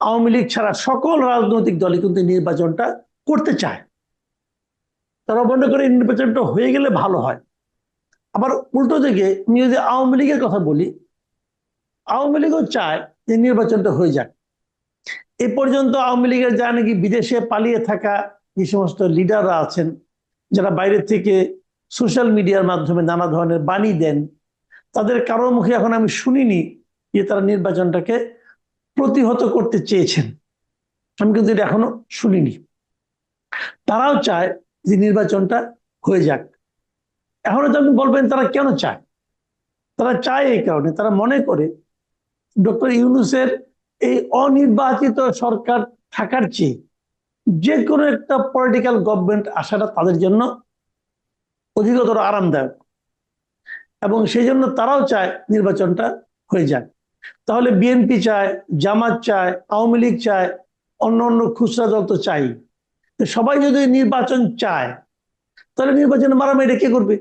আওয়ামী লীগ ছাড়া সকল রাজনৈতিক দলই কিন্তু নির্বাচনটা করতে চায়। তারা মনে করে নির্বাচনটা হয়ে গেলে ভালো হয়। আবার উল্টো দিকে আমি যদি আওয়ামী লীগের কথা বলি, আওয়ামী লীগও চায় যে নির্বাচনটা হয়ে যাক। এ পর্যন্ত আওয়ামী লীগের যা নাকি বিদেশে পালিয়ে থাকা যে সমস্ত লিডাররা আছেন, যারা বাইরে থেকে সোশ্যাল মিডিয়ার মাধ্যমে নানা ধরনের বাণী দেন, তাদের কারও মুখে এখন আমি শুনিনি যে তারা নির্বাচনটাকে প্রতিহত করতে চেয়েছেন। আমি কিন্তু এটা এখনও শুনিনি। তারাও চায় যে নির্বাচনটা হয়ে যাক। এখনও তো আপনি বলবেন, তারা কেন চায়? তারা চায় এই কারণে। তারা মনে করে ডক্টর ইউনুসের এই অনির্বাচিত সরকার থাকার চেয়ে যে কোনো একটা পলিটিক্যাল গভর্নমেন্ট আসাটা তাদের জন্য অধিকতর আরামদায়ক। এবং সেই জন্য তারাও চায় নির্বাচনটা হয়ে যাক। তাহলে বিএনপি চায়, জামাত চায়, আওয়ামী লীগ চায়, অন্য অন্য খুচরা দল তো চাই। সবাই যদি নির্বাচন চায়, তাহলে নির্বাচনে মারামারি কে করবে?